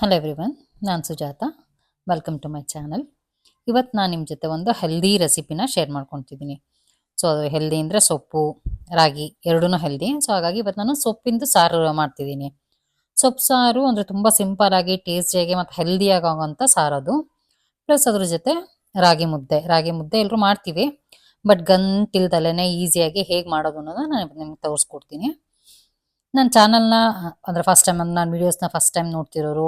Hello everyone ನಾನು Sujatha. Welcome to my channel ಇವತ್ತು ನಾನು ನಿಮ್ಮ ಜೊತೆ ಒಂದು ಹೆಲ್ದಿ ರೆಸಿಪಿನ ಶೇರ್ ಮಾಡ್ಕೊತಿದ್ದೀನಿ ಸೊ ಅದು ಹೆಲ್ದಿ ಅಂದರೆ ಸೊಪ್ಪು, ರಾಗಿ ಎರಡೂ ಹೆಲ್ದಿ ಸೊ ಹಾಗಾಗಿ ಇವತ್ತು ನಾನು ಸೊಪ್ಪಿಂದು ಸಾರು ಮಾಡ್ತಿದ್ದೀನಿ ಸೊಪ್ಪು ಸಾರು ಅಂದರೆ ತುಂಬ ಸಿಂಪಲ್ ಆಗಿ ಟೇಸ್ಟಿಯಾಗಿ ಮತ್ತು ಹೆಲ್ದಿಯಾಗಿ ಆಗೋಂಥ ಸಾರು ಅದು. ಪ್ಲಸ್ ಅದ್ರ ಜೊತೆ ರಾಗಿ ಮುದ್ದೆ. ರಾಗಿ ಮುದ್ದೆ ಎಲ್ಲರೂ ಮಾಡ್ತೀವಿ. ಬಟ್ ಗಂಟಿಲ್ದಲೇ ಈಸಿಯಾಗಿ ಹೇಗೆ ಮಾಡೋದು ಅನ್ನೋದನ್ನ ನಾನು ನಿಮ್ಗೆ ತೋರಿಸ್ಕೊಡ್ತೀನಿ. ನನ್ನ ಚಾನಲ್ನ ಅಂದರೆ ಫಸ್ಟ್ ಟೈಮ್ ನಾನು ವೀಡಿಯೋಸ್ನ ಫಸ್ಟ್ ಟೈಮ್ ನೋಡ್ತಿರೋರು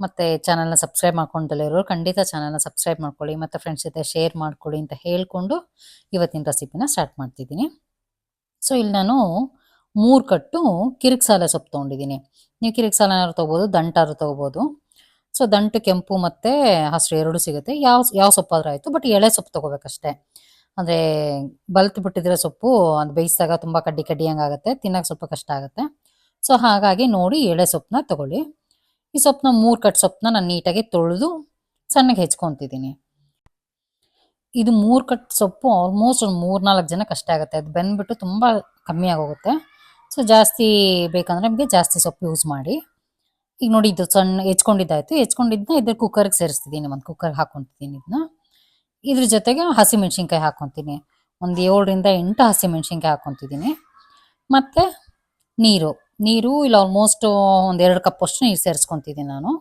ಮತ್ತು ಚಾನಲ್ನ ಸಬ್ಸ್ಕ್ರೈಬ್ ಇರೋರು ಖಂಡಿತ ಚಾನಲ್ನ ಸಬ್ಸ್ಕ್ರೈಬ್ ಮಾಡ್ಕೊಳ್ಳಿ, ಮತ್ತು ಫ್ರೆಂಡ್ಸ್ ಜೊತೆ ಶೇರ್ ಮಾಡ್ಕೊಳ್ಳಿ ಅಂತ ಹೇಳ್ಕೊಂಡು ಇವತ್ತಿನ ರೆಸಿಪಿನ ಸ್ಟಾರ್ಟ್ ಮಾಡ್ತಿದ್ದೀನಿ. ಸೊ ಇಲ್ಲಿ ನಾನು ಮೂರು ಕಟ್ಟು ಕಿರಿಕ್ಸಾಲೆ ಸೊಪ್ಪು ತೊಗೊಂಡಿದ್ದೀನಿ. ನೀವು ಕಿರಿಕ್ಸಾಲೆನಾದ್ರು ತೊಗೋಬೋದು ದಂಟಾದ್ರು ತೊಗೋಬೋದು. ಸೊ ದಂಟು, ಕೆಂಪು ಮತ್ತು ಹಸಿರು ಎರಡು ಸಿಗುತ್ತೆ. ಯಾವ ಯಾವ ಸೊಪ್ಪಾದ್ರೂ ಆಯಿತು ಬಟ್ ಎಳೆ ಸೊಪ್ಪು ತೊಗೋಬೇಕಷ್ಟೇ. ಅಂದರೆ ಬಲ್ತು ಬಿಟ್ಟಿದ್ರೆ ಸೊಪ್ಪು, ಅದು ಬೇಯಿಸಿದಾಗ ತುಂಬ ಕಡ್ಡಿ ಕಡ್ಡಿ ಹಂಗಾಗುತ್ತೆ, ತಿನ್ನೋಕೆ ಸ್ವಲ್ಪ ಕಷ್ಟ ಆಗುತ್ತೆ. ಸೊ ಹಾಗಾಗಿ ನೋಡಿ ಎಳೆ ಸೊಪ್ಪನ್ನ ತಗೊಳ್ಳಿ. ಈ ಸೊಪ್ಪನ್ನ ಮೂರು ಕಟ್ ಸೊಪ್ಪನ್ನ ನಾನು ನೀಟಾಗಿ ತೊಳೆದು ಸಣ್ಣಗೆ ಹೆಚ್ಕೊತಿದ್ದೀನಿ. ಇದು ಮೂರು ಕಟ್ ಸೊಪ್ಪು ಆಲ್ಮೋಸ್ಟ್ ಒಂದು ಮೂರು ನಾಲ್ಕು ಜನ ಕಷ್ಟ ಆಗುತ್ತೆ. ಅದು ಬೆಂದ್ಬಿಟ್ಟು ತುಂಬ ಕಮ್ಮಿ ಆಗೋಗುತ್ತೆ. ಸೊ ಜಾಸ್ತಿ ಬೇಕಂದ್ರೆ ನಿಮಗೆ ಜಾಸ್ತಿ ಸೊಪ್ಪು ಯೂಸ್ ಮಾಡಿ. ಈಗ ನೋಡಿ ಇದು ಸಣ್ಣ ಹೆಚ್ಕೊಂಡಿದ್ದಾಯ್ತು. ಹೆಚ್ಕೊಂಡಿದ್ದನ್ನ ಇದ್ರ ಕುಕ್ಕರ್ಗೆ ಸೇರಿಸ್ತಿದ್ದೀನಿ. ಒಂದು ಕುಕ್ಕರ್ಗೆ ಹಾಕೊತಿದ್ದೀನಿ ಇದನ್ನ ಇದ್ರ ಜೊತೆಗೆ ಹಸಿಮೆಣ್ಸಿನ್ಕಾಯಿ ಹಾಕೊತೀನಿ ಒಂದು ಏಳರಿಂದ ಎಂಟು ಹಸಿಮೆಣ್ಸಿನ್ಕಾಯಿ ಹಾಕೊತಿದ್ದೀನಿ ಮತ್ತು ನೀರು. ನೀರು ಇಲ್ಲ ಆಲ್ಮೋಸ್ಟ್ ಒಂದು ಎರಡು ಕಪ್ ಅಷ್ಟು ನೀರು ಸೇರಿಸ್ಕೊತಿದ್ದೀನಿ ನಾನು.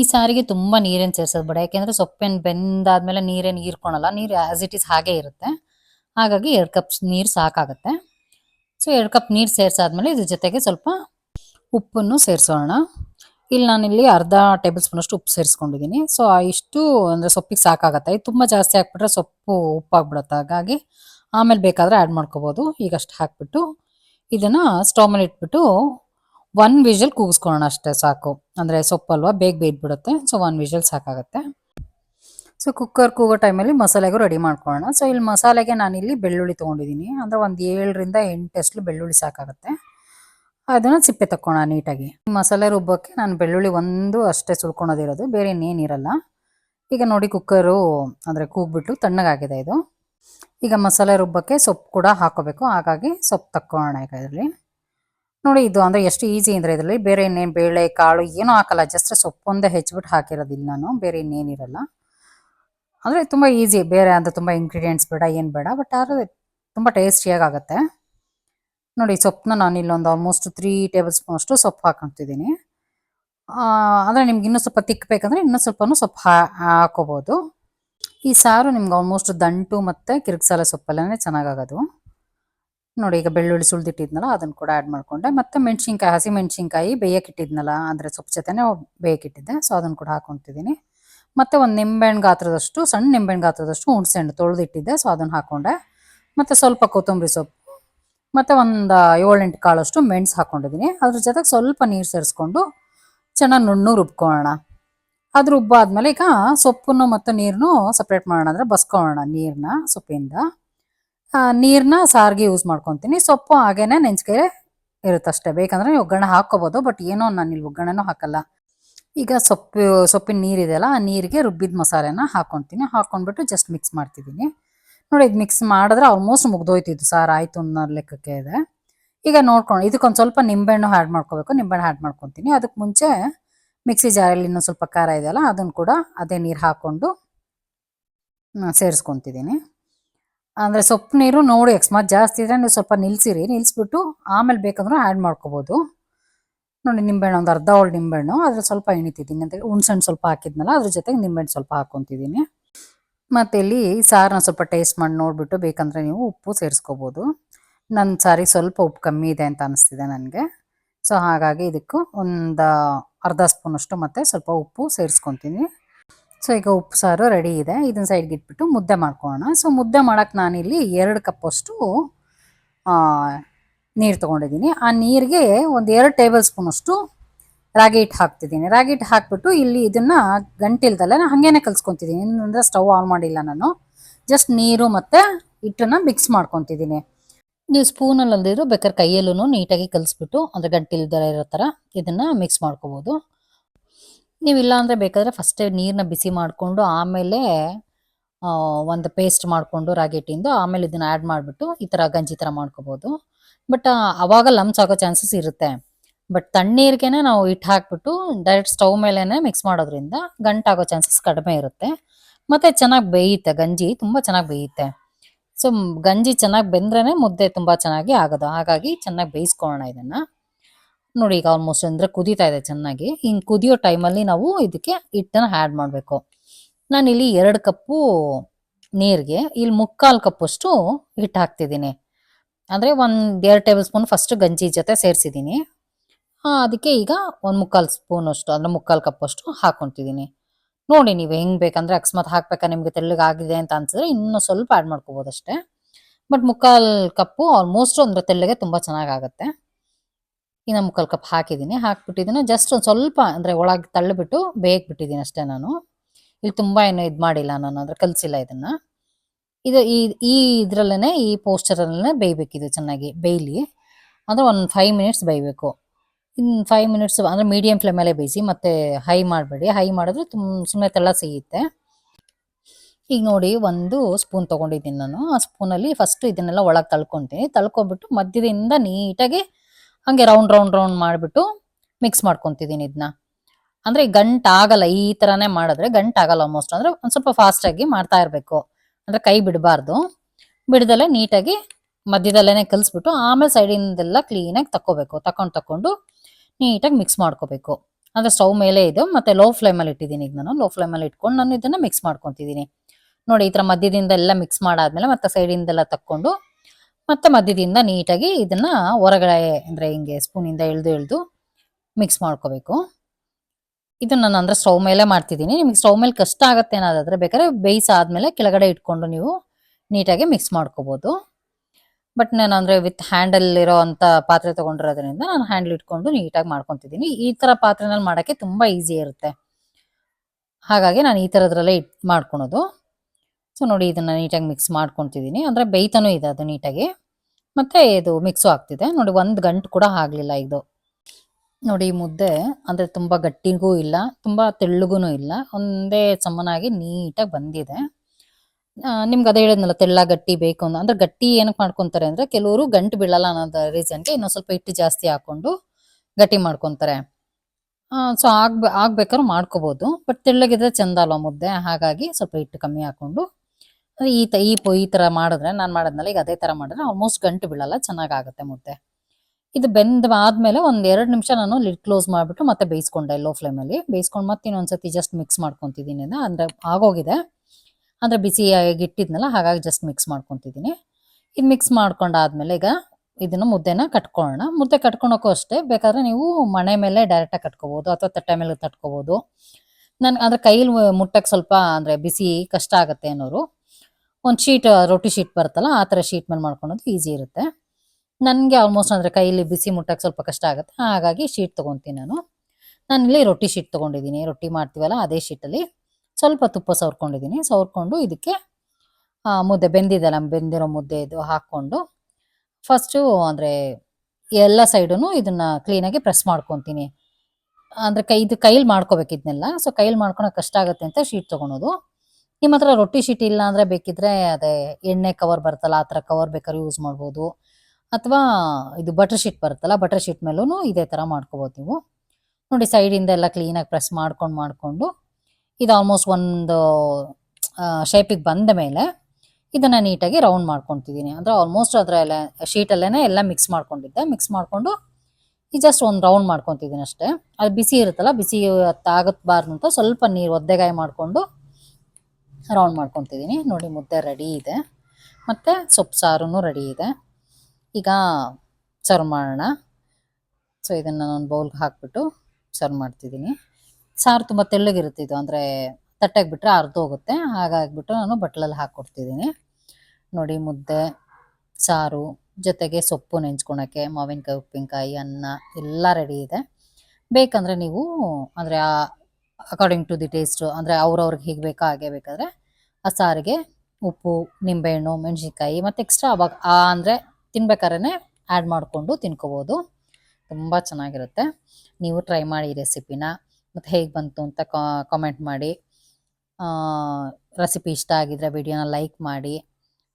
ಈ ಸಾರಿಗೆ ತುಂಬ ನೀರೇನು ಸೇರಿಸೋದು ಬೇಡ, ಯಾಕೆಂದರೆ ಸೊಪ್ಪೇನು ಬೆಂದಾದ್ಮೇಲೆ ನೀರೇನು ಹೀರ್ಕೊಳಲ್ಲ ನೀರು ಆ್ಯಸ್ ಇಟ್ ಈಸ್ ಹಾಗೆ ಇರುತ್ತೆ. ಹಾಗಾಗಿ ಎರಡು ಕಪ್ ನೀರು ಸಾಕಾಗುತ್ತೆ. ಸೊ ಎರಡು ಕಪ್ ನೀರು ಸೇರಿಸಾದ್ಮೇಲೆ ಇದ್ರ ಜೊತೆಗೆ ಸ್ವಲ್ಪ ಉಪ್ಪನ್ನು ಸೇರಿಸೋಣ. ಇಲ್ಲಿ ನಾನಿಲ್ಲಿ ಅರ್ಧ ಟೇಬಲ್ ಸ್ಪೂನಷ್ಟು ಉಪ್ಪು ಸೇರಿಸ್ಕೊಂಡಿದ್ದೀನಿ. ಸೊ ಇಷ್ಟು ಅಂದರೆ ಸೊಪ್ಪಿಗೆ ಸಾಕಾಗುತ್ತೆ. ಇದು ತುಂಬ ಜಾಸ್ತಿ ಹಾಕ್ಬಿಟ್ರೆ ಸೊಪ್ಪು ಉಪ್ಪಾಗ್ಬಿಡುತ್ತೆ. ಹಾಗಾಗಿ ಆಮೇಲೆ ಬೇಕಾದರೆ ಆ್ಯಡ್ ಮಾಡ್ಕೋಬೋದು. ಈಗಷ್ಟು ಹಾಕ್ಬಿಟ್ಟು ಇದನ್ನು ಸ್ಟವ್ ಮೇಲೆ ಇಟ್ಬಿಟ್ಟು ಒನ್ ವಿಷಲ್ ಕೂಗಿಸ್ಕೊಳ್ಳೋಣ ಅಷ್ಟೇ ಸಾಕು. ಅಂದರೆ ಸೊಪ್ಪಲ್ವಾ ಬೇಗ ಬೇಯ್ದ್ಬಿಡುತ್ತೆ ಸೊ ಒನ್ ವಿಷಲ್ ಸಾಕಾಗುತ್ತೆ. ಸೊ ಕುಕ್ಕರ್ ಕೂಗೋ ಟೈಮಲ್ಲಿ ಮಸಾಲೆಗೂ ರೆಡಿ ಮಾಡ್ಕೊಳ್ಳೋಣ. ಸೊ ಇಲ್ಲಿ ಮಸಾಲೆಗೆ ನಾನಿಲ್ಲಿ ಬೆಳ್ಳುಳ್ಳಿ ತೊಗೊಂಡಿದ್ದೀನಿ. ಅಂದರೆ ಒಂದು ಏಳರಿಂದ ಎಂಟಷ್ಟು ಬೆಳ್ಳುಳ್ಳಿ ಸಾಕಾಗುತ್ತೆ. ಅದನ್ನು ಸಿಪ್ಪೆ ತಕ್ಕೋಣ ನೀಟಾಗಿ. ಮಸಾಲೆ ರುಬ್ಬೋಕ್ಕೆ ನಾನು ಬೆಳ್ಳುಳ್ಳಿ ಒಂದು ಅಷ್ಟೇ ಸುಳ್ಕೊಳೋದಿರೋದು ಬೇರೆ ಇನ್ನೇನಿರಲ್ಲ ಈಗ ನೋಡಿ ಕುಕ್ಕರು ಅಂದರೆ ಕೂಗ್ಬಿಟ್ಟು ತಣ್ಣಗಾಗಿದೆ ಇದು. ಈಗ ಮಸಾಲೆ ರುಬ್ಬಕ್ಕೆ ಸೊಪ್ಪು ಕೂಡ ಹಾಕೋಬೇಕು. ಹಾಗಾಗಿ ಸೊಪ್ಪು ತಕ್ಕೊಳ್ಳೋಣ ಈಗ ಇದರಲ್ಲಿ. ನೋಡಿ, ಇದು ಅಂದರೆ ಎಷ್ಟು ಈಸಿ ಅಂದರೆ ಇದರಲ್ಲಿ ಬೇರೆ ಇನ್ನೇನು ಬೇಳೆ, ಕಾಳು ಏನೂ ಹಾಕಲ್ಲ. ಜಸ್ಟ್ ಸೊಪ್ಪೊಂದೇ ಹೆಚ್ಚಿಬಿಟ್ಟು ಹಾಕಿರೋದಿಲ್ಲ ನಾನು. ಬೇರೆ ಇನ್ನೇನಿರಲ್ಲ ಅಂದರೆ ತುಂಬ ಈಸಿ. ಬೇರೆ ಅಂದರೆ ತುಂಬ ಇಂಗ್ರೀಡಿಯೆಂಟ್ಸ್ ಬೇಡ, ಏನು ಬೇಡ. ಬಟ್ ಆದರೆ ತುಂಬ ಟೇಸ್ಟಿಯಾಗಿ ಆಗುತ್ತೆ ನೋಡಿ, ಸೊಪ್ಪನ್ನ ನಾನು ಇಲ್ಲೊಂದು ಆಲ್ಮೋಸ್ಟ್ ತ್ರೀ ಟೇಬಲ್ ಸ್ಪೂನ್ ಅಷ್ಟು ಸೊಪ್ಪು ಹಾಕೊತಿದ್ದೀನಿ ಅಂದರೆ ನಿಮ್ಗೆ ಇನ್ನೂ ಸ್ವಲ್ಪ ತಿಕ್ಕಬೇಕಂದ್ರೆ ಇನ್ನೂ ಸ್ವಲ್ಪನೂ ಸೊಪ್ಪು ಹಾಕೋಬೋದು. ಈ ಸಾರು ನಿಮ್ಗೆ ಆಲ್ಮೋಸ್ಟ್ ದಂಟು ಮತ್ತು ಕಿರಿಕ್ಸಾಲ ಸೊಪ್ಪಲ್ಲೇ ಚೆನ್ನಾಗಾಗೋದು. ನೋಡಿ, ಈಗ ಬೆಳ್ಳುಳ್ಳಿ ಸುಳ್ದಿಟ್ಟಿದ್ನಲ್ಲ, ಅದನ್ನು ಕೂಡ ಆ್ಯಡ್ ಮಾಡಿಕೊಂಡೆ. ಮತ್ತು ಮೆಣಸಿನ್ಕಾಯಿ, ಹಸಿ ಮೆಣಸಿನ್ಕಾಯಿ ಬೇಯಕ್ಕಿಟ್ಟಿದ್ನಲ್ಲ ಅಂದರೆ ಸೊಪ್ಪು ಜೊತೆನೇ ಬೇಯಕ್ಕಿಟ್ಟಿದ್ದೆ ಸೊ ಅದನ್ನು ಕೂಡ ಹಾಕೊತಿದ್ದೀನಿ ಮತ್ತು ಒಂದು ನಿಂಬೆಹಣ್ಣು ಗಾತ್ರದಷ್ಟು, ಸಣ್ಣ ನಿಂಬೆಹಣ್ಣು ಗಾತ್ರದಷ್ಟು ಹುಣಸೆಹಣ್ಣು ತೊಳೆದಿಟ್ಟಿದ್ದೆ. ಸೊ ಅದನ್ನು ಹಾಕೊಂಡೆ ಮತ್ತು ಸ್ವಲ್ಪ ಕೊತ್ತಂಬರಿ ಸೊಪ್ಪು, ಮತ್ತು ಒಂದು ಏಳೆಂಟು ಕಾಳಷ್ಟು ಮೆಣಸು ಹಾಕೊಂಡಿದ್ದೀನಿ ಅದ್ರ ಜೊತೆಗೆ ಸ್ವಲ್ಪ ನೀರು ಸೇರಿಸ್ಕೊಂಡು ಚೆನ್ನಾಗಿ ನುಣ್ಣು ರುಬ್ಕೊಳ್ಳೋಣ. ಅದು ರುಬ್ಬಾದ್ಮೇಲೆ ಈಗ ಸೊಪ್ಪನ್ನು ಮತ್ತು ನೀರನ್ನು ಸಪ್ರೇಟ್ ಮಾಡೋಣ. ಅಂದರೆ ಬಸ್ಕೊಳ್ಳೋಣ ನೀರನ್ನ ಸೊಪ್ಪಿಂದ. ನೀರನ್ನ ಸಾರಿಗೆ ಯೂಸ್ ಮಾಡ್ಕೊತೀನಿ. ಸೊಪ್ಪು ಹಾಗೇನೆ ನೆಂಚ್ಕೆ ಇರುತ್ತಷ್ಟೇ. ಬೇಕಂದ್ರೆ ನೀವು ಒಗ್ಗರಣೆ ಹಾಕ್ಕೋಬೋದು ಬಟ್ ಏನೋ ನಾನು ಇಲ್ಲಿ ಒಗ್ಗರಣೆನೂ ಹಾಕಲ್ಲ. ಈಗ ಸೊಪ್ಪು, ಸೊಪ್ಪಿನ ನೀರಿದೆಯಲ್ಲ ಆ ನೀರಿಗೆ ರುಬ್ಬಿದ ಮಸಾಲೆನ ಹಾಕ್ಕೊತೀನಿ. ಹಾಕ್ಕೊಂಡ್ಬಿಟ್ಟು ಜಸ್ಟ್ ಮಿಕ್ಸ್ ಮಾಡ್ತಿದ್ದೀನಿ. ನೋಡಿ, ಇದು ಮಿಕ್ಸ್ ಮಾಡಿದ್ರೆ ಆಲ್ಮೋಸ್ಟ್ ಮುಗ್ದೋಯ್ತಿದ್ದು ಸಾರು. ಆಯಿತು ಅನ್ನೋ ಲೆಕ್ಕಕ್ಕೆ ಇದೆ. ಈಗ ನೋಡ್ಕೊಂಡು ಇದಕ್ಕೊಂದು ಸ್ವಲ್ಪ ನಿಂಬೆಹಣ್ಣು ಆ್ಯಡ್ ಮಾಡ್ಕೋಬೇಕು. ನಿಂಬೆಹಣ್ಣು ಆ್ಯಡ್ ಮಾಡ್ಕೊತೀನಿ. ಅದಕ್ಕೆ ಮುಂಚೆ ಮಿಕ್ಸಿ ಜಾರಲ್ಲಿ ಇನ್ನೂ ಸ್ವಲ್ಪ ಖಾರ ಇದೆಯಲ್ಲ, ಅದನ್ನು ಕೂಡ ಅದೇ ನೀರು ಹಾಕ್ಕೊಂಡು ಸೇರಿಸ್ಕೊತಿದ್ದೀನಿ. ಅಂದರೆ ಸೊಪ್ಪು ನೀರು ನೋಡಿ ಅಕಸ್ಮಾತ್ ಜಾಸ್ತಿ ಇದ್ರೆ ನೀವು ಸ್ವಲ್ಪ ನಿಲ್ಲಿಸಿರಿ ನಿಲ್ಲಿಸ್ಬಿಟ್ಟು ಆಮೇಲೆ ಬೇಕಂದ್ರೆ ಆ್ಯಡ್ ಮಾಡ್ಕೋಬೋದು. ನೋಡಿ ನಿಂಬೆಹಣ್ಣು, ಒಂದು ಅರ್ಧ ಹೋಳು ನಿಂಬೆಹಣ್ಣು ಅದ್ರ ಸ್ವಲ್ಪ ಎಣಿತಿದ್ದೀನಿ. ಅಂತ ಹುಣ್ಸೆಹಣ್ಣು ಸ್ವಲ್ಪ ಹಾಕಿದ್ನಲ್ಲ, ಅದ್ರ ಜೊತೆಗೆ ನಿಂಬೆಹಣ್ಣು ಸ್ವಲ್ಪ ಹಾಕ್ಕೊತಿದ್ದೀನಿ. ಮತ್ತು ಇಲ್ಲಿ ಸಾರನ್ನ ಸ್ವಲ್ಪ ಟೇಸ್ಟ್ ಮಾಡಿ ನೋಡಿಬಿಟ್ಟು ಬೇಕಂದರೆ ನೀವು ಉಪ್ಪು ಸೇರಿಸ್ಕೋಬೋದು. ನನ್ನ ಸಾರಿ ಸ್ವಲ್ಪ ಉಪ್ಪು ಕಮ್ಮಿ ಇದೆ ಅಂತ ಅನಿಸ್ತಿದೆ ನನಗೆ. ಸೊ ಹಾಗಾಗಿ ಇದಕ್ಕೂ ಒಂದು ಅರ್ಧ ಸ್ಪೂನಷ್ಟು ಮತ್ತು ಸ್ವಲ್ಪ ಉಪ್ಪು ಸೇರಿಸ್ಕೊತೀನಿ. ಸೊ, ಈಗ ಉಪ್ಪು ಸಾರು ರೆಡಿ ಇದೆ. ಇದನ್ನ ಸೈಡ್ಗೆ ಇಟ್ಬಿಟ್ಟು ಮುದ್ದೆ ಮಾಡ್ಕೊಳ್ಳೋಣ. ಸೊ, ಮುದ್ದೆ ಮಾಡೋಕ್ಕೆ ನಾನಿಲ್ಲಿ ಎರಡು ಕಪ್ಪಷ್ಟು ನೀರು ತೊಗೊಂಡಿದ್ದೀನಿ. ಆ ನೀರಿಗೆ ಒಂದು ಎರಡು ಟೇಬಲ್ ಸ್ಪೂನಷ್ಟು ರಾಗಿ ಹಿಟ್ಟು ಹಾಕ್ತಿದ್ದೀನಿ. ರಾಗಿ ಹಿಟ್ಟು ಹಾಕ್ಬಿಟ್ಟು ಇಲ್ಲಿ ಇದನ್ನು ಗಂಟಿಲ್ದಲ್ಲೇ ನಾನು ಹಾಗೇನೆ ಕಲ್ಸ್ಕೊತಿದ್ದೀನಿ. ಅಂದರೆ ಸ್ಟವ್ ಆನ್ ಮಾಡಿಲ್ಲ ನಾನು. ಜಸ್ಟ್ ನೀರು ಮತ್ತು ಹಿಟ್ಟನ್ನು ಮಿಕ್ಸ್ ಮಾಡ್ಕೊತಿದ್ದೀನಿ. ನೀವು ಸ್ಪೂನಲ್ಲಿ ಅಲ್ದಿದ್ರು ಬೇಕಾದ್ರೆ ಕೈಯಲ್ಲೂ ನೀಟಾಗಿ ಕಲಿಸ್ಬಿಟ್ಟು ಅಂದರೆ ಗಂಟಿಲ್ದರ ಇರೋ ಥರ ಇದನ್ನು ಮಿಕ್ಸ್ ಮಾಡ್ಕೋಬೋದು. ನೀವು ಅಂದರೆ ಬೇಕಾದರೆ ಫಸ್ಟೇ ನೀರನ್ನ ಬಿಸಿ ಮಾಡಿಕೊಂಡು ಆಮೇಲೆ ಒಂದು ಪೇಸ್ಟ್ ಮಾಡಿಕೊಂಡು ರಾಗಿ ಹಿಟ್ಟಿಂದು ಆಮೇಲೆ ಇದನ್ನು ಆ್ಯಡ್ ಮಾಡಿಬಿಟ್ಟು ಈ ಥರ ಗಂಜಿ ಥರ ಮಾಡ್ಕೋಬೋದು. ಬಟ್ ಅವಾಗ ಲಮ್ಸ್ ಆಗೋ ಚಾನ್ಸಸ್ ಇರುತ್ತೆ. ಬಟ್ ತಣ್ಣೀರ್ಗೆ ನಾವು ಹಿಟ್ಟು ಹಾಕ್ಬಿಟ್ಟು ಡೈರೆಕ್ಟ್ ಸ್ಟವ್ ಮೇಲೇನೆ ಮಿಕ್ಸ್ ಮಾಡೋದ್ರಿಂದ ಗಂಟಾಗೋ ಚಾನ್ಸಸ್ ಕಡಿಮೆ ಇರುತ್ತೆ. ಮತ್ತೆ ಚೆನ್ನಾಗಿ ಬೇಯುತ್ತೆ, ಗಂಜಿ ತುಂಬಾ ಚೆನ್ನಾಗಿ ಬೇಯುತ್ತೆ. ಸೊ ಗಂಜಿ ಚೆನ್ನಾಗಿ ಬೆಂದ್ರೇ ಮುದ್ದೆ ತುಂಬ ಚೆನ್ನಾಗಿ ಆಗೋದು. ಹಾಗಾಗಿ ಚೆನ್ನಾಗಿ ಬೇಯಿಸ್ಕೊಳ್ಳೋಣ ಇದನ್ನು. ನೋಡಿ, ಈಗ ಆಲ್ಮೋಸ್ಟ್ ಅಂದರೆ ಕುದೀತಾ ಇದೆ ಚೆನ್ನಾಗಿ. ಹಿಂಗೆ ಕುದಿಯೋ ಟೈಮಲ್ಲಿ ನಾವು ಇದಕ್ಕೆ ಹಿಟ್ಟನ್ನು ಆ್ಯಡ್ ಮಾಡಬೇಕು. ನಾನಿಲ್ಲಿ ಎರಡು ಕಪ್ಪು ನೀರಿಗೆ ಇಲ್ಲಿ ಮುಕ್ಕಾಲು ಕಪ್ಪಷ್ಟು ಹಿಟ್ಟು ಹಾಕ್ತಿದ್ದೀನಿ. ಅಂದರೆ ಒಂದು ಎರಡು ಟೇಬಲ್ ಸ್ಪೂನ್ ಫಸ್ಟ್ ಗಂಜಿ ಜೊತೆ ಸೇರಿಸಿದ್ದೀನಿ. ಅದಕ್ಕೆ ಈಗ ಒಂದು ಮುಕ್ಕಾಲು ಸ್ಪೂನ್ ಅಷ್ಟು, ಅಂದ್ರೆ ಮುಕ್ಕಾಲು ಕಪ್ಪಷ್ಟು ಹಾಕ್ಕೊತಿದ್ದೀನಿ ನೋಡಿ ನೀವು ಹೆಂಗ್ ಬೇಕಂದ್ರೆ ಅಕಸ್ಮಾತ್ ಹಾಕ್ಬೇಕಾ ನಿಮ್ಗೆ ತೆಳ್ಳಗೆ ಆಗಿದೆ ಅಂತ ಅನ್ಸಿದ್ರೆ ಇನ್ನೂ ಸ್ವಲ್ಪ ಆ್ಯಡ್ ಮಾಡ್ಕೋಬೋದು ಅಷ್ಟೇ. ಬಟ್ ಮುಕ್ಕಾಲ್ ಕಪ್ಪು ಆಲ್ಮೋಸ್ಟ್ ಅಂದ್ರೆ ತೆಳ್ಳಗೆ ತುಂಬಾ ಚೆನ್ನಾಗ್ ಆಗುತ್ತೆ ಇನ್ನು ಮುಕ್ಕಾಲ್ ಕಪ್ ಹಾಕಿದ್ದೀನಿ ಹಾಕ್ಬಿಟ್ಟಿದ್ದೀನಿ ಜಸ್ಟ್ ಒಂದು ಸ್ವಲ್ಪ ಅಂದ್ರೆ ಒಳಗೆ ತಳ್ಳಿಬಿಟ್ಟು ಬೇಯಕ್ ಬಿಟ್ಟಿದ್ದೀನಿ ಅಷ್ಟೇ ನಾನು. ಇಲ್ಲಿ ತುಂಬಾ ಏನು ಇದು ಮಾಡಿಲ್ಲ ನಾನು, ಅಂದ್ರೆ ಕಲಸಿಲ್ಲ ಇದನ್ನ. ಇದು ಈ ಈ ಇದ್ರಲ್ಲೇನೆ, ಈ ಪೋಸ್ಟರಲ್ಲೇ ಬೇಯಬೇಕಿದು ಚೆನ್ನಾಗಿ, ಬೇಯಲಿ. ಅಂದ್ರೆ ಒಂದು ಫೈವ್ ಮಿನಿಟ್ಸ್ ಬೇಯಬೇಕು. ಇನ್ನು ಫೈವ್ ಮಿನಿಟ್ಸ್ ಅಂದರೆ ಮೀಡಿಯಂ ಫ್ಲೇಮಲ್ಲೇ ಬೇಯಿಸಿ ಮತ್ತೆ ಹೈ ಮಾಡಬೇಡಿ. ಹೈ ಮಾಡಿದ್ರೆ ತುಂಬ ಸುಮ್ಮನೆ ತೆಳ್ಳ ಸಿಗುತ್ತೆ. ಈಗ ನೋಡಿ, ಒಂದು ಸ್ಪೂನ್ ತೊಗೊಂಡಿದ್ದೀನಿ ನಾನು. ಆ ಸ್ಪೂನಲ್ಲಿ ಫಸ್ಟ್ ಇದನ್ನೆಲ್ಲ ಒಳಗೆ ತಳ್ಕೊತೀನಿ. ತಳ್ಕೊಬಿಟ್ಟು ಮಧ್ಯದಿಂದ ನೀಟಾಗಿ ಹಂಗೆ ರೌಂಡ್ ರೌಂಡ್ ರೌಂಡ್ ಮಾಡಿಬಿಟ್ಟು ಮಿಕ್ಸ್ ಮಾಡ್ಕೊತಿದ್ದೀನಿ ಇದನ್ನ ಅಂದರೆ ಗಂಟಾಗಲ್ಲ ಈ ಥರನೇ ಮಾಡಿದ್ರೆ ಗಂಟಾಗಲ್ಲ ಆಲ್ಮೋಸ್ಟ್ ಅಂದರೆ ಒಂದು ಸ್ವಲ್ಪ ಫಾಸ್ಟಾಗಿ ಮಾಡ್ತಾ ಇರಬೇಕು. ಅಂದರೆ ಕೈ ಬಿಡಬಾರ್ದು. ಬಿಡದಲ್ಲೇ ನೀಟಾಗಿ ಮಧ್ಯದಲ್ಲೇನೆ ಕಲಿಸ್ಬಿಟ್ಟು ಆಮೇಲೆ ಸೈಡಿಂದೆಲ್ಲ ಕ್ಲೀನಾಗಿ ತಕ್ಕೋಬೇಕು. ತಕೊಂಡು ತಕೊಂಡು ನೀಟಾಗಿ ಮಿಕ್ಸ್ ಮಾಡ್ಕೋಬೇಕು. ಅಂದರೆ ಸ್ಟೌವ್ ಮೇಲೆ ಇದು ಮತ್ತೆ ಲೋ ಫ್ಲೇಮಲ್ಲಿ ಇಟ್ಟಿದ್ದೀನಿ ಈಗ ನಾನು. ಲೋ ಫ್ಲೇಮಲ್ಲಿ ಇಟ್ಕೊಂಡು ನಾನು ಇದನ್ನ ಮಿಕ್ಸ್ ಮಾಡ್ಕೊತಿದ್ದೀನಿ. ನೋಡಿ, ಈ ಥರ ಮಧ್ಯದಿಂದ ಎಲ್ಲ ಮಿಕ್ಸ್ ಮಾಡಾದ್ಮೇಲೆ ಮತ್ತೆ ಸೈಡಿಂದೆಲ್ಲ ತಕ್ಕೊಂಡು ಮತ್ತೆ ಮಧ್ಯದಿಂದ ನೀಟಾಗಿ ಇದನ್ನ ಹೊರಗಡೆ ಅಂದ್ರೆ ಹಿಂಗೆ ಸ್ಪೂನಿಂದ ಎಳ್ದು ಎಳ್ದು ಮಿಕ್ಸ್ ಮಾಡ್ಕೋಬೇಕು. ಇದನ್ನ ನಾನು ಅಂದ್ರೆ ಸ್ಟವ್ ಮೇಲೆ ಮಾಡ್ತಿದ್ದೀನಿ. ನಿಮಗೆ ಸ್ಟವ್ ಮೇಲೆ ಕಷ್ಟ ಆಗುತ್ತೆ ಏನಾದ್ರೆ ಬೇಕಾದ್ರೆ ಬೇಯಿಸಾದ್ಮೇಲೆ ಕೆಳಗಡೆ ಇಟ್ಕೊಂಡು ನೀವು ನೀಟಾಗಿ ಮಿಕ್ಸ್ ಮಾಡ್ಕೋಬಹುದು ಬಟ್ ನಾನು ಅಂದ್ರೆ ವಿತ್ ಹ್ಯಾಂಡಲ್ ಇರೋ ಅಂತ ಪಾತ್ರೆ ತಗೊಂಡಿರೋದ್ರಿಂದ ನಾನು ಹ್ಯಾಂಡಲ್ ಇಟ್ಕೊಂಡು ನೀಟಾಗಿ ಮಾಡ್ಕೊಂತಿದ್ದೀನಿ. ಈ ತರ ಪಾತ್ರೆನಲ್ಲಿ ಮಾಡಕ್ಕೆ ತುಂಬಾ ಈಸಿ ಇರುತ್ತೆ. ಹಾಗಾಗಿ ನಾನು ಈ ತರದ್ರಲ್ಲೇ ಇಟ್ ಮಾಡ್ಕೊಳೋದು. ಸೊ ನೋಡಿ ಇದನ್ನ ನೀಟಾಗಿ ಮಿಕ್ಸ್ ಮಾಡ್ಕೊತಿದ್ದೀನಿ. ಅಂದ್ರೆ ಬೇಯ್ತಾನೂ ಇದೆ ಅದು ನೀಟಾಗಿ. ಮತ್ತೆ ಇದು ಮಿಕ್ಸು ಆಗ್ತಿದೆ. ನೋಡಿ ಒಂದು ಗಂಟು ಕೂಡ ಆಗ್ಲಿಲ್ಲ ಇದು. ನೋಡಿ ಮುದ್ದೆ ಅಂದ್ರೆ ತುಂಬಾ ಗಟ್ಟಿಗೂ ಇಲ್ಲ, ತುಂಬಾ ತೆಳ್ಳಗೂ ಇಲ್ಲ. ಒಂದೇ ಸಮನಾಗಿ ನೀಟಾಗಿ ಬಂದಿದೆ. ನಿಮ್ಗೆ ಅದೇ ಹೇಳಿದ್ನಲ್ಲ ತೆಳ್ಳ ಗಟ್ಟಿ ಬೇಕು ಅಂತ. ಅಂದ್ರೆ ಗಟ್ಟಿ ಏನಕ್ಕೆ ಮಾಡ್ಕೊಂತಾರೆ ಅಂದ್ರೆ ಕೆಲವರು ಗಂಟು ಬೀಳಲ್ಲ ರೀಸನ್ ರೀಸನ್ಗೆ ಇನ್ನೊಂದು ಸ್ವಲ್ಪ ಹಿಟ್ಟು ಜಾಸ್ತಿ ಹಾಕೊಂಡು ಗಟ್ಟಿ ಮಾಡ್ಕೊಂತಾರೆ. ಸೊ ಆಗ್ಬ, ಆಗ್ಬೇಕಾದ್ರೆ ಮಾಡ್ಕೋಬಹುದು ಬಟ್ ತೆಳ್ಳಗಿದ್ರೆ ಚಂದ ಅಲ್ವಾ ಮುದ್ದೆ? ಹಾಗಾಗಿ ಸ್ವಲ್ಪ ಹಿಟ್ಟು ಕಮ್ಮಿ ಹಾಕೊಂಡು. ಈ ತ, ಈ ಈ ತರ ಮಾಡಿದ್ರೆ, ನಾನು ಮಾಡಿದ್ನಲ್ಲ, ಈಗ ಅದೇ ತರ ಮಾಡಿದ್ರೆ ಆಲ್ಮೋಸ್ಟ್ ಗಂಟು ಬೀಳಲ್ಲ, ಚೆನ್ನಾಗಾಗುತ್ತೆ ಮುದ್ದೆ. ಇದು ಬೆಂದ ಆದ್ಮೇಲೆ ಒಂದ್ ಎರಡು ನಿಮಿಷ ನಾನು ಲಿಡ್ ಕ್ಲೋಸ್ ಮಾಡ್ಬಿಟ್ಟು ಮತ್ತೆ ಬೇಯಿಸ್ಕೊಂಡೆ ಲೋ ಫ್ಲೇಮಲ್ಲಿ ಬೇಯಿಸ್ಕೊಂಡು ಮತ್ತೆ ಇನ್ನೊಂದ್ಸತಿ ಜಸ್ಟ್ ಮಿಕ್ಸ್ ಮಾಡ್ಕೊಂತಿದೀನಿ. ಅಂದ್ರೆ ಆಗೋಗಿದೆ. ಅಂದ್ರೆ ಬಿಸಿ ಇಟ್ಟಿದ್ನಲ್ಲ, ಹಾಗಾಗಿ ಜಸ್ಟ್ ಮಿಕ್ಸ್ ಮಾಡ್ಕೊತಿದ್ದೀನಿ. ಇದು ಮಿಕ್ಸ್ ಮಾಡ್ಕೊಂಡಾದ್ಮೇಲೆ ಈಗ ಇದನ್ನ ಮುದ್ದೆನ ಕಟ್ಕೊಳ್ಳೋಣ. ಮುದ್ದೆ ಕಟ್ಕೊಳಕ್ಕೂ ಅಷ್ಟೇ, ಬೇಕಾದ್ರೆ ನೀವು ಮಣೆ ಮೇಲೆ ಡೈರೆಕ್ಟಾಗಿ ಕಟ್ಕೋಬೋದು, ಅಥವಾ ತಟ್ಟೆ ಮೇಲೆ ತಟ್ಕೋಬೋದು. ನನ್ ಅಂದರೆ ಕೈಲಿ ಮುಟ್ಟಕ್ಕೆ ಸ್ವಲ್ಪ ಅಂದರೆ ಬಿಸಿ ಕಷ್ಟ ಆಗುತ್ತೆ ಅನ್ನೋರು. ಒಂದು ಶೀಟ್ ರೊಟ್ಟಿ ಶೀಟ್ ಬರುತ್ತಲ್ಲ, ಆ ಥರ ಶೀಟ್ ಮೇಲೆ ಮಾಡ್ಕೊಳೋದು ಈಸಿ ಇರುತ್ತೆ. ನನಗೆ ಆಲ್ಮೋಸ್ಟ್ ಅಂದರೆ ಕೈಲಿ ಬಿಸಿ ಮುಟ್ಟಕ್ಕೆ ಸ್ವಲ್ಪ ಕಷ್ಟ ಆಗುತ್ತೆ, ಹಾಗಾಗಿ ಶೀಟ್ ತಗೊಂತೀನಿ ನಾನು. ನಾನು ಇಲ್ಲಿ ರೊಟ್ಟಿ ಶೀಟ್ ತೊಗೊಂಡಿದ್ದೀನಿ. ರೊಟ್ಟಿ ಮಾಡ್ತೀವಲ್ಲ, ಅದೇ ಶೀಟಲ್ಲಿ. ಸ್ವಲ್ಪ ತುಪ್ಪ ಸವರ್ಕೊಂಡಿದ್ದೀನಿ ಸವರ್ಕೊಂಡು ಇದಕ್ಕೆ ಮುದ್ದೆ ಮುದ್ದೆ ಬೆಂದಿದೆಲ್ಲ ಬೆಂದಿರೋ ಮುದ್ದೆ ಇದು ಹಾಕ್ಕೊಂಡು ಫಸ್ಟು ಅಂದರೆ ಎಲ್ಲ ಸೈಡೂ ಇದನ್ನು ಕ್ಲೀನಾಗಿ ಪ್ರೆಸ್ ಮಾಡ್ಕೊತೀನಿ. ಅಂದರೆ ಕೈ, ಇದು ಕೈಲಿ ಮಾಡ್ಕೋಬೇಕು ಇದನ್ನೆಲ್ಲ ಸೊ ಕೈಲಿ ಮಾಡ್ಕೊಳಕ್ಕೆ ಕಷ್ಟ ಆಗುತ್ತೆ ಅಂತ ಶೀಟ್ ತೊಗೊಳೋದು ನಿಮ್ಮ ಹತ್ರ ರೊಟ್ಟಿ ಶೀಟ್ ಇಲ್ಲ ಅಂದರೆ ಬೇಕಿದ್ರೆ ಅದೇ ಎಣ್ಣೆ ಕವರ್ ಬರುತ್ತಲ್ಲ, ಆ ಥರ ಕವರ್ ಬೇಕಾದ್ರೆ ಯೂಸ್ ಮಾಡ್ಬೋದು. ಅಥವಾ ಇದು ಬಟರ್ ಶೀಟ್ ಬರುತ್ತಲ್ಲ ಬಟರ್ ಶೀಟ್ ಮೇಲೂ ಇದೇ ಥರ ಮಾಡ್ಕೋಬೋದು ನೀವು. ನೋಡಿ ಸೈಡಿಂದ ಎಲ್ಲ ಕ್ಲೀನಾಗಿ ಪ್ರೆಸ್ ಮಾಡ್ಕೊಂಡು, ಮಾಡಿಕೊಂಡು ಇದು ಆಲ್ಮೋಸ್ಟ್ ಒಂದು ಶೇಪಿಗೆ ಬಂದ ಮೇಲೆ ಇದನ್ನು ನೀಟಾಗಿ ರೌಂಡ್ ಮಾಡ್ಕೊತಿದ್ದೀನಿ ಅಂದರೆ ಆಲ್ಮೋಸ್ಟ್ ಅದರಲ್ಲೇ ಶೀಟಲ್ಲೇ ಎಲ್ಲ ಮಿಕ್ಸ್ ಮಾಡ್ಕೊಂಡಿದ್ದೆ. ಮಿಕ್ಸ್ ಮಾಡಿಕೊಂಡು ಈ ಜಸ್ಟ್ ಒಂದು ರೌಂಡ್ ಮಾಡ್ಕೊತಿದ್ದೀನಿ ಅಷ್ಟೇ. ಅದು ಬಿಸಿ ಇರುತ್ತಲ್ಲ, ಬಿಸಿ ತಾಗತ್ಬಾರ್ದು ಅಂತ ಸ್ವಲ್ಪ ನೀರು ಒದ್ದೆಗಾಯಿ ಮಾಡಿಕೊಂಡು ರೌಂಡ್ ಮಾಡ್ಕೊತಿದ್ದೀನಿ ನೋಡಿ ಮುದ್ದೆ ರೆಡಿ ಇದೆ. ಮತ್ತು ಸೊಪ್ಪು ಸಾರು ರೆಡಿ ಇದೆ. ಈಗ ಸರ್ವ್ ಮಾಡೋಣ. ಸೊ ಇದನ್ನು ನಾನು ಬೌಲ್ಗೆ ಹಾಕ್ಬಿಟ್ಟು ಸರ್ವ್ ಮಾಡ್ತಿದ್ದೀನಿ ಸಾರು ತುಂಬ ತೆಳ್ಳಗಿರುತ್ತೆ ಇದು. ಅಂದರೆ ತಟ್ಟೆಗೆ ಬಿಟ್ಟರೆ ಅರ್ಧ ಹೋಗುತ್ತೆ. ಹಾಗಾಗ್ಬಿಟ್ಟು ನಾನು ಬಟ್ಲಲ್ಲಿ ಹಾಕ್ಕೊಡ್ತಿದ್ದೀನಿ. ನೋಡಿ ಮುದ್ದೆ, ಸಾರು, ಜೊತೆಗೆ ಸೊಪ್ಪು ನೆಂಚ್ಕೊಳಕ್ಕೆ ಮಾವಿನಕಾಯಿ, ಉಪ್ಪಿನಕಾಯಿ, ಅನ್ನ ಎಲ್ಲ ರೆಡಿ ಇದೆ. ಬೇಕಂದರೆ ನೀವು, ಅಂದರೆ ಅಕಾರ್ಡಿಂಗ್ ಟು ದಿ ಟೇಸ್ಟ್ ಅಂದರೆ ಅವ್ರವ್ರಿಗೆ ಹೀಗೆ ಬೇಕಾ, ಹಾಗೆ ಬೇಕಾದರೆ ಆ ಸಾರಿಗೆ ಉಪ್ಪು, ನಿಂಬೆಹಣ್ಣು, ಮೆಣಸಿನ್ಕಾಯಿ ಮತ್ತು ಎಕ್ಸ್ಟ್ರಾ ಅವಾಗ, ಆ ಅಂದರೆ ತಿನ್ಬೇಕಾದ್ರೆ ಆ್ಯಡ್ ಮಾಡಿಕೊಂಡು ತಿನ್ಕೋಬೋದು. ತುಂಬ ಚೆನ್ನಾಗಿರುತ್ತೆ. ನೀವು ಟ್ರೈ ಮಾಡಿ ಈ ರೆಸಿಪಿನ ಮತ್ತು ಹೇಗೆ ಬಂತು ಅಂತ ಕಾಮೆಂಟ್ ಮಾಡಿ. ರೆಸಿಪಿ ಇಷ್ಟ ಆಗಿದ್ರೆ ವಿಡಿಯೋನ ಲೈಕ್ ಮಾಡಿ.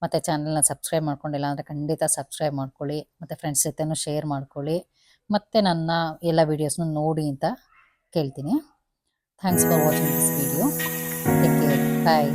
ಮತ್ತು ಚಾನಲ್ನ ಸಬ್ಸ್ಕ್ರೈಬ್ ಮಾಡ್ಕೊಂಡಿಲ್ಲ ಅಂದರೆ ಖಂಡಿತ ಸಬ್ಸ್ಕ್ರೈಬ್ ಮಾಡ್ಕೊಳ್ಳಿ. ಮತ್ತು ಫ್ರೆಂಡ್ಸ್ ಜೊತೆನೂ ಶೇರ್ ಮಾಡ್ಕೊಳ್ಳಿ. ಮತ್ತೆ ನನ್ನ ಎಲ್ಲ ವಿಡಿಯೋಸ್ನು ನೋಡಿ ಅಂತ ಕೇಳ್ತೀನಿ. Thanks for watching this video take care bye